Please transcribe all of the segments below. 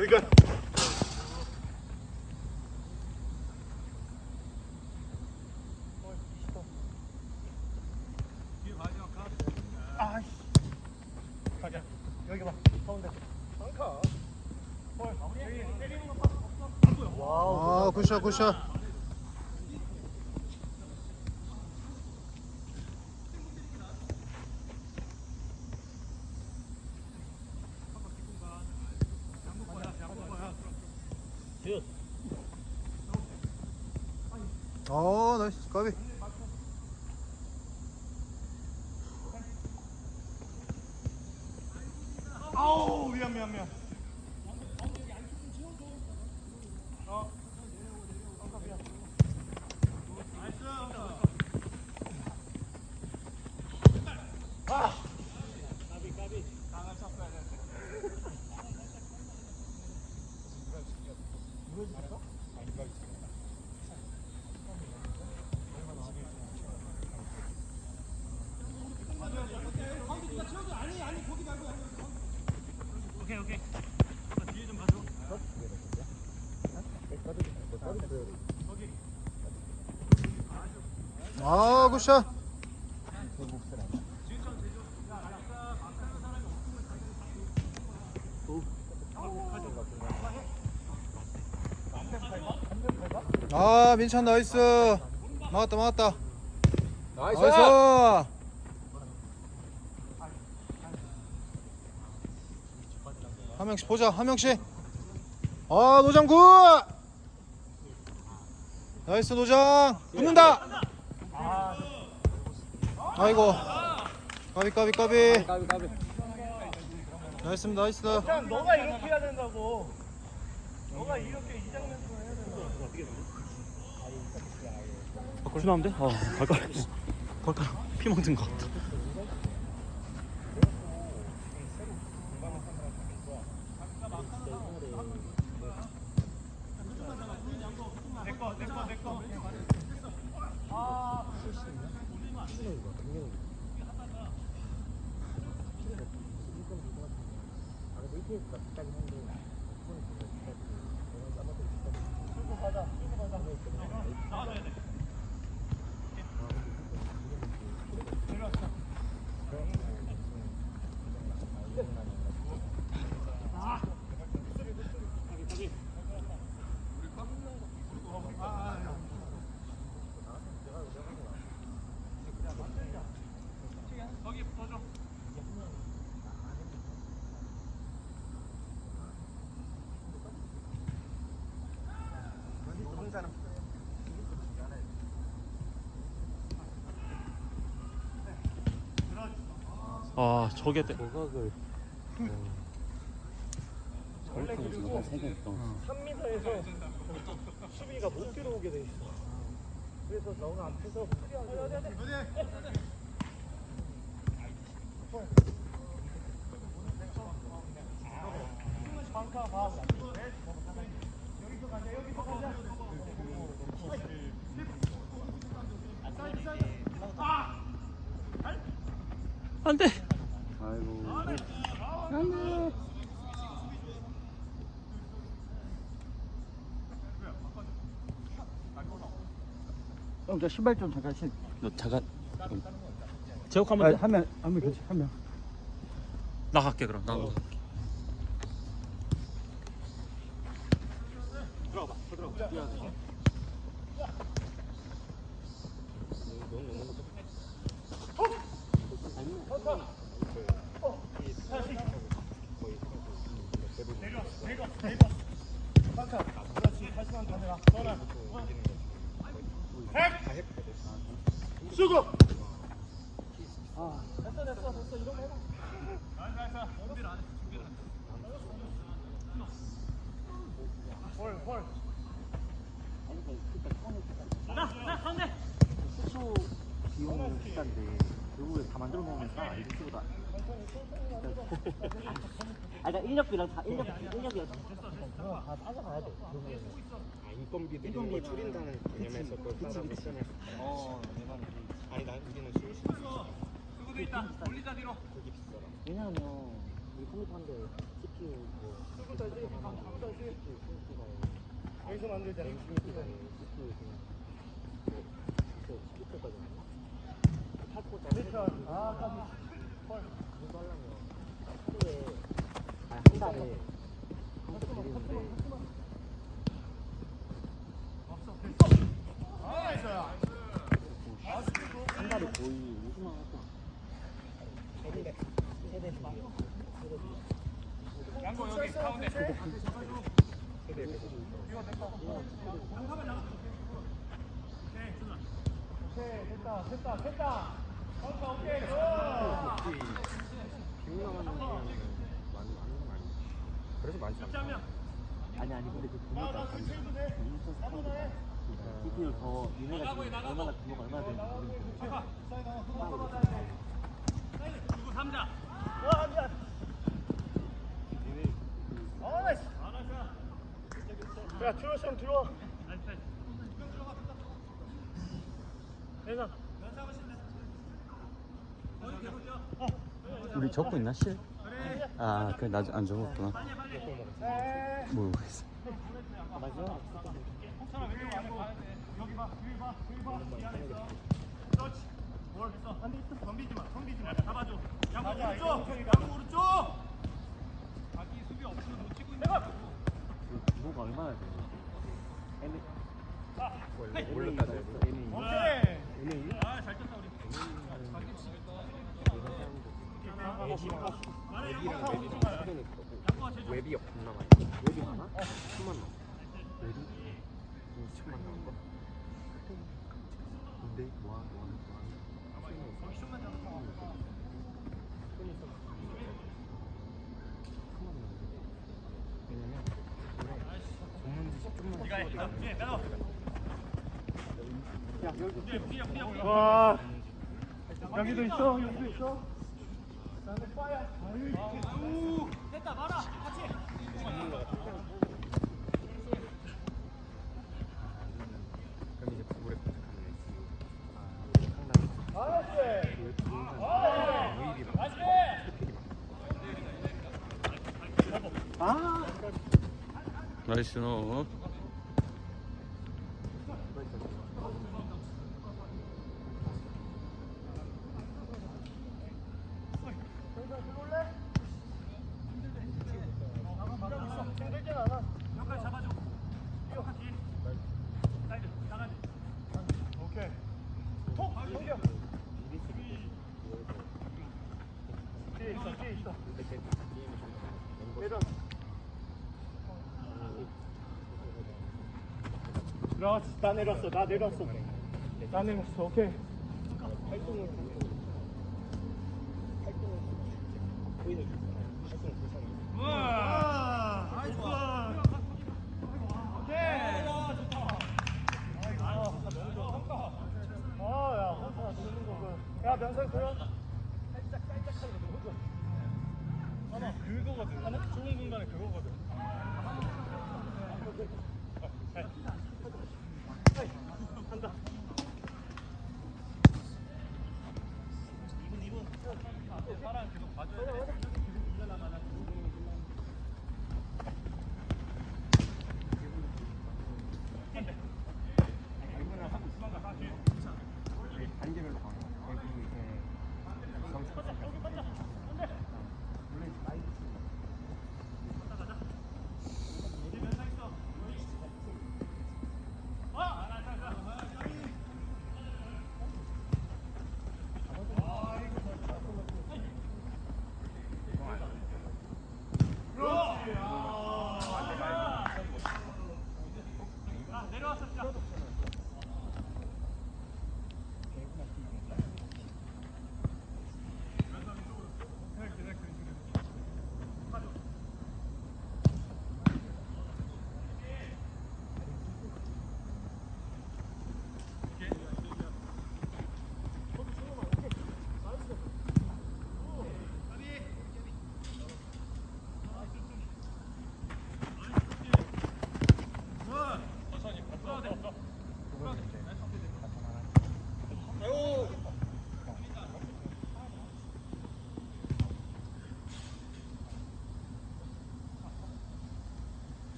여기가. 아이씨. 가자. 여기 봐. 가운데. 와우. 아 굿샷 굿샷 어 나이스 까비 아우 미안 미안 미안. 어. 벙커 미안. 아. 까비 까비. 강한 쳤어야 돼. 오케이 오케이. 뒤에 좀 봐줘. 아 굿샷 아 민찬 나이스 막았다 막았다 나이스. 나이스 한 명씩 보자 한 명씩 아 노장 굿 나이스 노장 붙는다 아이고 까비 까비 까비 까비 까비. 나이스 나이스 참 너가 이렇게 해야 된다고. 너가 이렇게 이 장면에서 해야 된다. 술 나면 돼? 어, 발가락. 발가락 피 묻은 것 같다. 아, 저게 때. 조각을. 원래 그리고 3m에서 수비가 못 들어오게 돼 있어. 그래서 너가 앞에서 프리하게. 방카 봐. 여기서 가자. 여기서 가자. 안 돼. 아이고. 형, 저 신발 좀 잠깐 신. 너 잠깐. 제ok하면 돼? 하면 하면 괜찮. 하면. 나갈게 그럼. 나. 방카. 그렇지. 다시만 더 내라. 너는. 핵. 수고. 됐어 됐어 됐어 이런 거 해봐. 준비를 안 했어. 준비를 안 했어. 볼 볼. 아, 그러니까 인력비랑 다 인력 인력이 다 따져가야 돼. 인건비도 이런 걸 줄인다는 개념에서 그걸 따라 미션을 어, 내 아니 나 우리는 술 수고도 있다. 올리자 뒤로. 왜냐면 우리 컴퓨터 한대 CPU 뭐 여기서 만들자. 아, 까비. 한 달에 한 달에 거의 50만 원 할까? 오케이, 됐다, 됐다, 비용 나가는 거 많이 많은 거 아니야? 그래서 많지 않아. 아니 아니 근데 그 금액가 인천 스타일보다 TP를 더 얘네가 지금 얼마나 규모가 얼마나 되는지 모르겠는데 와, 안 돼. 어, 나이스. 야, 들어와, 형, 들어와. 대상. 우리 적고 있나 실? 아 그래 나안 적었구나 에. 모르겠어 모르겠다. 얘는 웹이랑 웹이랑 사전에 있거든. 웹이 겁나 많이. 웹이 많아? 10만 원. 웹이 2천만 나온 거? 근데 뭐하 뭐하는 뭐하는. 야, 와. 여기도 있어, 여기도 있어. 됐다, 말아. 같이. 그럼 이제 구글에. 나이스. 그 동영상 유입이 많아. 스펙이 많아. 나이스 너 힘들진 않아. 여기까지 잡아줘. 뛰어. 뒤. 사이드. 나가지. 오케이. 톡. 넘겨. 뒤에 있어, 뒤에 있어. 내려. 그렇지. 나 내렸어. 나 내렸어. 나 내렸어. 오케이. 우와. 나이스. 오케이. 아, 야, 그. 야, 면상 들어. 공간에 그거거든. 한다. 이분 이분 사람 계속 봐줘야 돼.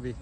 Tabii.